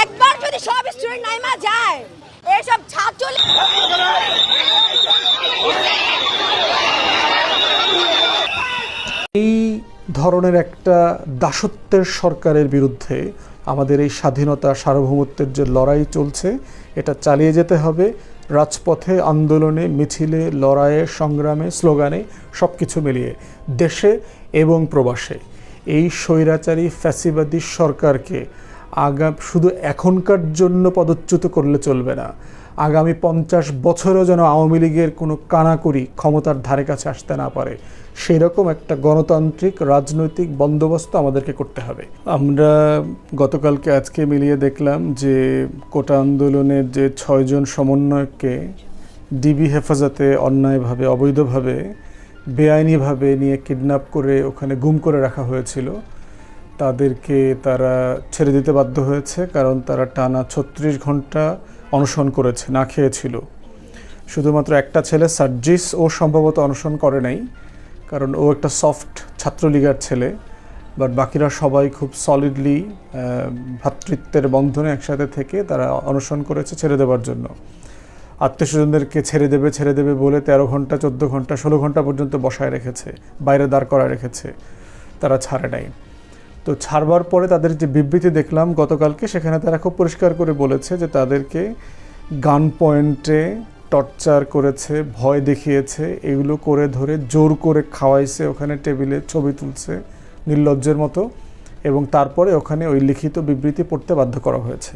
একবার যদি সব স্টুডেন্ট নাইমা যায় এইসব ছাত্র এই ধরনের একটা দাসত্বের সরকারের বিরুদ্ধে আমাদের এই স্বাধীনতা সার্বভৌমত্বের যে লড়াই চলছে, এটা চালিয়ে যেতে হবে। রাজপথে আন্দোলনে, মিছিলে, লড়াইয়ে, সংগ্রামে, স্লোগানে সব কিছু মিলিয়ে দেশে এবং প্রবাসে। এই স্বৈরাচারী, ফ্যাসিবাদী সরকারকে আগাম শুধু এখনকার জন্য পদচ্যুত করলে চলবে না। আগামী পঞ্চাশ বছরও যেন আওয়ামী লীগের কোনো কানাকড়ি ক্ষমতার ধারে কাছে আসতে না পারে সেই রকম একটা গণতান্ত্রিক রাজনৈতিক বন্দোবস্ত আমাদেরকে করতে হবে। আমরা গতকালকে আজকে মিলিয়ে দেখলাম যে কোটা আন্দোলনের যে ছয়জন সমন্বয়ককে ডিবি হেফাজতে অন্যায়ভাবে, অবৈধভাবে, বেআইনিভাবে নিয়ে কিডন্যাপ করে ওখানে গুম করে রাখা হয়েছিল, তাদেরকে তারা ছেড়ে দিতে বাধ্য হয়েছে, কারণ তারা টানা ছত্রিশ ঘণ্টা অনশন করেছে, না খেয়েছিল। শুধুমাত্র একটা ছেলে, সার্জিস, ও সম্ভবত অনশন করে নাই, কারণ ও একটা সফট ছাত্রলীগার ছেলে বাট বাকিরা সবাই খুব সলিডলি ভ্রাতৃত্বের বন্ধনে একসাথে থেকে তারা অনশন করেছে ছেড়ে দেওয়ার জন্য। আত্মীয় স্বজনদেরকে ছেড়ে দেবে ছেড়ে দেবে বলে তেরো ঘণ্টা, চোদ্দ ঘণ্টা, ষোলো ঘণ্টা পর্যন্ত বসায় রেখেছে, বাইরে দাঁড় করায় রেখেছে, তারা ছাড়ে নাই। তো ছাড়বার পরে তাদের যে বিবৃতি দেখলাম গতকালকে, সেখানে তারা খুব পরিষ্কার করে বলেছে যে তাদেরকে গান পয়েন্টে টর্চার করেছে, ভয় দেখিয়েছে, এগুলো করে ধরে জোর করে খাওয়াইছে, ওখানে টেবিলে ছবি তুলছে নির্লজ্জের মতো এবং তারপরে ওখানে ওই লিখিত বিবৃতি পড়তে বাধ্য করা হয়েছে।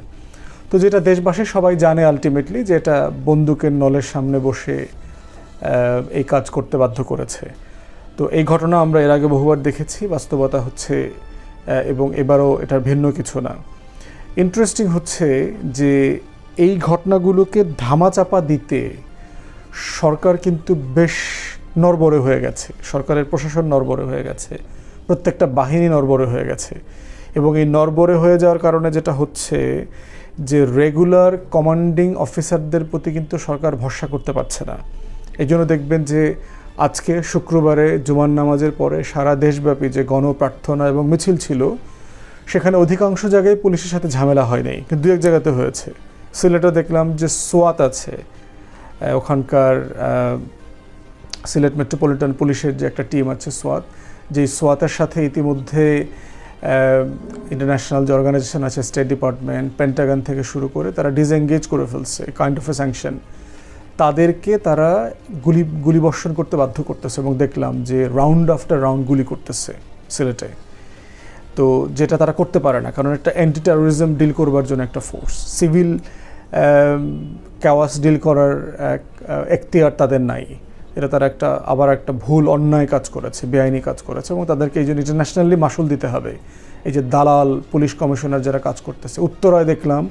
তো যেটা দেশবাসী সবাই জানে আলটিমেটলি যে এটা বন্দুকের নলের সামনে বসে এই কাজ করতে বাধ্য করেছে। তো এই ঘটনা আমরা এর আগে বহুবার দেখেছি, বাস্তবতা হচ্ছে এবং এবারও এটার ভিন্ন কিছু না। ইন্টারেস্টিং হচ্ছে যে এই ঘটনাগুলোকে ধামাচাপা দিতে সরকার কিন্তু বেশ নরবরে হয়ে গেছে। সরকারের প্রশাসন নরবরে হয়ে গেছে। প্রত্যেকটা বাহিনী নরবরে হয়ে গেছে। এবং এই নরবরে হয়ে যাওয়ার কারণে যেটা হচ্ছে যে রেগুলার কমান্ডিং অফিসারদের প্রতি কিন্তু সরকার ভরসা করতে পারছে না। এই জন্য দেখবেন যে আজকে শুক্রবারে জুমান নামাজের পরে সারা দেশব্যাপী যে গণপ্রার্থনা এবং মিছিল ছিল, সেখানে অধিকাংশ জায়গায় পুলিশের সাথে ঝামেলা হয়নি। কিন্তু দু এক জায়গাতে হয়েছে। সিলেটে দেখলাম যে সোয়াত আছে। ওখানকার সিলেট মেট্রোপলিটন পুলিশের যে একটা টিম আছে সোয়াত, যেই সোয়াতের সাথে ইতিমধ্যে ইন্টারন্যাশনাল যে অর্গানাইজেশন আছে, স্টেট ডিপার্টমেন্ট, পেন্টাগান থেকে শুরু করে তারা ডিসএঙ্গেজ করে ফেলছে, কাইন্ড অফ এ স্যাংশন। তাদেরকে তারা গুলি, গুলিবর্ষণ করতে বাধ্য করতেছে এবং দেখলাম যে রাউন্ড আফটার রাউন্ড গুলি করতেছে সিলেটে। তো যেটা তারা করতে পারে না, কারণ একটা অ্যান্টি টেরোরিজম ডিল করবার জন্য একটা ফোর্স সিভিল ক্যাওয়াস ডিল করার এক এখতিয়ার তাদের নাই। এটা তারা একটা, আবার একটা ভুল, অন্যায় কাজ করেছে, বেআইনি কাজ করেছে এবং তাদেরকে এই জন্য ইন্টারন্যাশনালি মাসুল দিতে হবে। এই যে দালাল, পুলিশ কমিশনার যারা কাজ করতেছে, উত্তরায় দেখলাম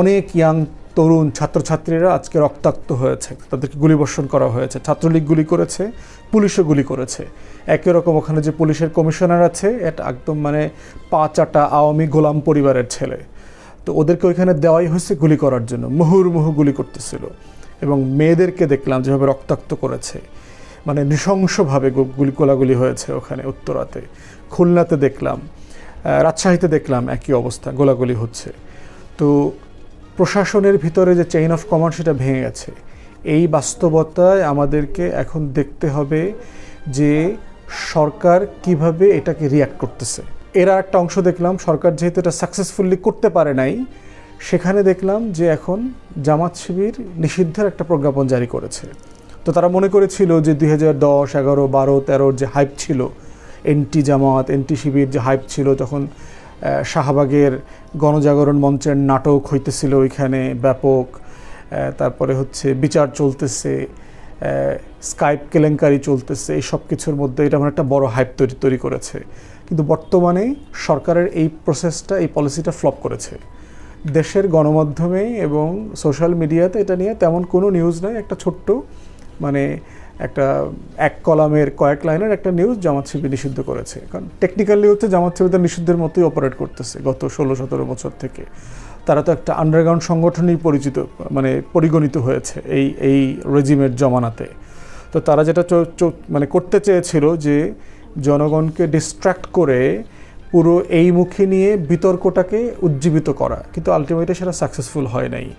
অনেক ইয়াং তরুণ ছাত্রছাত্রীরা আজকে রক্তাক্ত হয়েছে। তাদেরকে গুলিবর্ষণ করা হয়েছে। ছাত্রলীগ গুলি করেছে, পুলিশও গুলি করেছে। একই রকম ওখানে যে পুলিশের কমিশনার আছে, এটা একদম মানে পা চাটা আওয়ামী গোলাম পরিবারের ছেলে। তো ওদেরকে ওইখানে দেওয়াই হয়েছে গুলি করার জন্য। মুহুর্মুহু গুলি করতেছিল। এবং মেয়েদেরকে দেখলাম যেভাবে রক্তাক্ত করেছে। মানে নৃশংসভাবে গুলি কোলাগুলি হয়েছে ওখানে উত্তরাতে। খুলনাতে দেখলাম রাজশাহীতে দেখলাম একই অবস্থা, গোলাগুলি হচ্ছে। তো প্রশাসনের ভিতরে যে চেইন অফ কমান্ড সেটা ভেঙে গেছে। এই বাস্তবতায় আমাদেরকে এখন দেখতে হবে যে সরকার কীভাবে এটাকে রিয়াক্ট করতেছে। এরা একটা অংশ দেখলাম, সরকার যেহেতু এটা সাকসেসফুলি করতে পারে নাই, সেখানে দেখলাম যে এখন জামাত শিবির নিষিদ্ধের একটা প্রজ্ঞাপন জারি করেছে। তো তারা মনে করেছিল যে দুই হাজার দশ, এগারো, বারো, তেরোর যে হাইপ ছিল, এনটি জামাত, এনটি শিবির যে হাইপ ছিল তখন শাহবাগের গণজাগরণ মঞ্চের নাটক হইতেছিল ওইখানে ব্যাপক। তারপরে হচ্ছে বিচার চলতেছে স্কাইপ কেলেঙ্কারি চলতেছে, এই সব কিছুর মধ্যে এটা আমার একটা বড় হাইপ তৈরি তৈরি করেছে। কিন্তু বর্তমানে সরকারের এই প্রসেসটা এই পলিসিটা ফ্লপ করেছে। দেশের গণমাধ্যমে এবং সোশ্যাল মিডিয়াতে এটা নিয়ে তেমন কোনো নিউজ নাই, একটা ছোট্ট মানে একটা এক কলামের কয়েক লাইনের একটা নিউজ জামাত শিবির নিষিদ্ধ করেছে। কারণ টেকনিক্যালি হচ্ছে জামাত তার নিষিদ্ধের মতোই অপারেট করতেছে গত ষোলো, সতেরো বছর থেকে। তারা তো একটা আন্ডারগ্রাউন্ড সংগঠনই পরিচিত মানে পরিগণিত হয়েছে এই এই রেজিমের জমানাতে। তো তারা যেটা মানে করতে চেয়েছিল যে জনগণকে ডিস্ট্র্যাক্ট করে পুরো এই মুখে নিয়ে বিতর্কটাকে উজ্জীবিত করা। কিন্তু আলটিমেটলি সেটা সাকসেসফুল হয় নাই।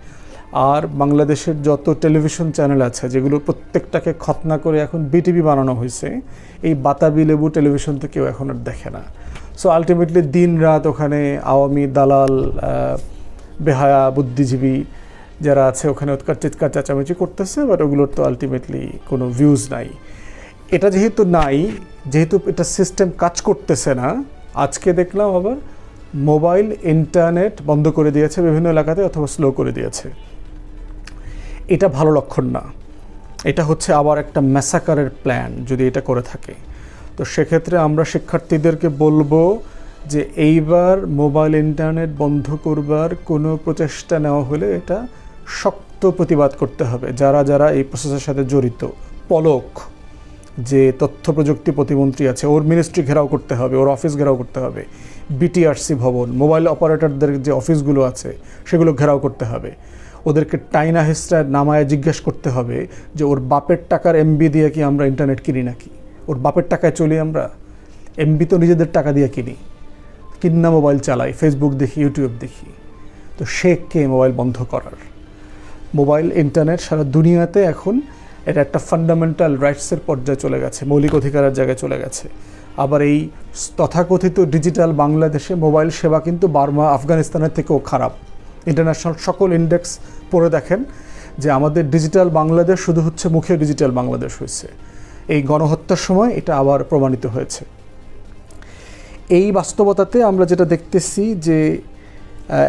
আর বাংলাদেশের যত টেলিভিশন চ্যানেল আছে, যেগুলো প্রত্যেকটাকে খতনা করে এখন বিটিভি বানানো হয়েছে, এই বাতাবি লেবু টেলিভিশন তো কেউ এখন আর দেখে না। সো আলটিমেটলি দিন রাত ওখানে আওয়ামী দালাল বেহায়া বুদ্ধিজীবী যারা আছে, ওখানে উৎকার চিৎকার চেঁচামেচি করতেছে বাট ওগুলোর তো আলটিমেটলি কোনো ভিউজ নাই। এটা যেহেতু নাই, যেহেতু এটা সিস্টেম কাজ করতেছে না, আজকে দেখলাম আবার মোবাইল ইন্টারনেট বন্ধ করে দিয়েছে বিভিন্ন এলাকাতে অথবা স্লো করে দিয়েছে। এটা ভালো লক্ষণ না। এটা হচ্ছে আবার একটা ম্যাসাকারের প্ল্যান যদি এটা করে থাকে। তো সেক্ষেত্রে আমরা শিক্ষার্থীদেরকে বলব যে এইবার মোবাইল ইন্টারনেট বন্ধ করবার কোনো প্রচেষ্টা নেওয়া হলে এটা শক্ত প্রতিবাদ করতে হবে। যারা যারা এই প্রসেসের সাথে জড়িত, পলক, যে তথ্য প্রযুক্তি প্রতিমন্ত্রী আছে, ওর মিনিস্ট্রি ঘেরাও করতে হবে, ওর অফিস ঘেরাও করতে হবে বিটিআরসি ভবন মোবাইল অপারেটরদের যে অফিসগুলো আছে, সেগুলো ঘেরাও করতে হবে। ওদেরকে টাইনা হিস্ট্রা নামায় জিজ্ঞেস করতে হবে যে, ওর বাপের টাকার এমবি দিয়ে কি আমরা ইন্টারনেট কিনি নাকি? ওর বাপের টাকায় চলি আমরা? এমবি তো নিজেদের টাকা দিয়ে কিনি। কিন্না মোবাইল চালাই ফেসবুক দেখি ইউটিউব দেখি। তো সে কে মোবাইল বন্ধ করার? মোবাইল ইন্টারনেট সারা দুনিয়াতে এখন এটা একটা ফান্ডামেন্টাল রাইটসের পর্যায়ে চলে গেছে, মৌলিক অধিকারের জায়গায় চলে গেছে। আবার এই তথাকথিত ডিজিটাল বাংলাদেশে মোবাইল সেবা কিন্তু বার্মা, আফগানিস্তানের থেকেও খারাপ। ইন্টারন্যাশনাল সকল ইন্ডেক্স পড়ে দেখেন যে আমাদের ডিজিটাল বাংলাদেশ শুধু হচ্ছে মুখে ডিজিটাল বাংলাদেশ হয়েছে। এই গণহত্যার সময় এটা আবার প্রমাণিত হয়েছে। এই বাস্তবতাতে আমরা যেটা দেখতেছি যে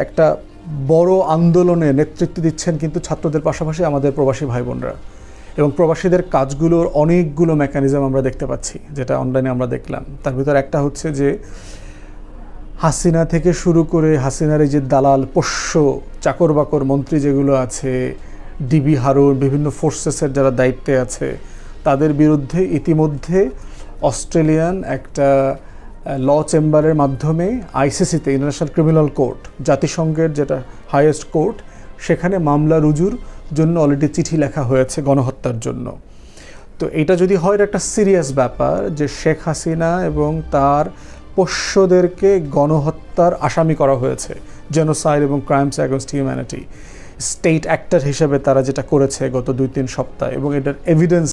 একটা বড় আন্দোলনে নেতৃত্ব দিচ্ছেন কিন্তু ছাত্রদের পাশাপাশি আমাদের প্রবাসী ভাই বোনরা এবং প্রবাসীদের কাজগুলোর অনেকগুলো মেকানিজম আমরা দেখতে পাচ্ছি, যেটা অনলাইনে আমরা দেখলাম। তার ভিতর একটা হচ্ছে যে হাসিনা থেকে শুরু করে হাসিনার এই যে দালাল পোষ্য চাকর বাকর মন্ত্রী যেগুলো আছে, ডিবি, হারুন, বিভিন্ন ফোর্সেসের যারা দায়িত্বে আছে, তাদের বিরুদ্ধে ইতিমধ্যে অস্ট্রেলিয়ান একটা ল চেম্বারের মাধ্যমে আইসিসিতে, ইন্টারন্যাশনাল ক্রিমিনাল কোর্ট, জাতিসংঘের যেটা হাইয়েস্ট কোর্ট, সেখানে মামলা রুজুর জন্য অলরেডি চিঠি লেখা হয়েছে গণহত্যার জন্য। তো এটা যদি হয় একটা সিরিয়াস ব্যাপার যে শেখ হাসিনা এবং তার পোষ্যদেরকে গণহত্যার আসামি করা হয়েছে জেনোসাইড এবং crimes against humanity state actor হিসেবে তারা যেটা করেছে গত দুই তিন সপ্তাহ এবং এটার এভিডেন্স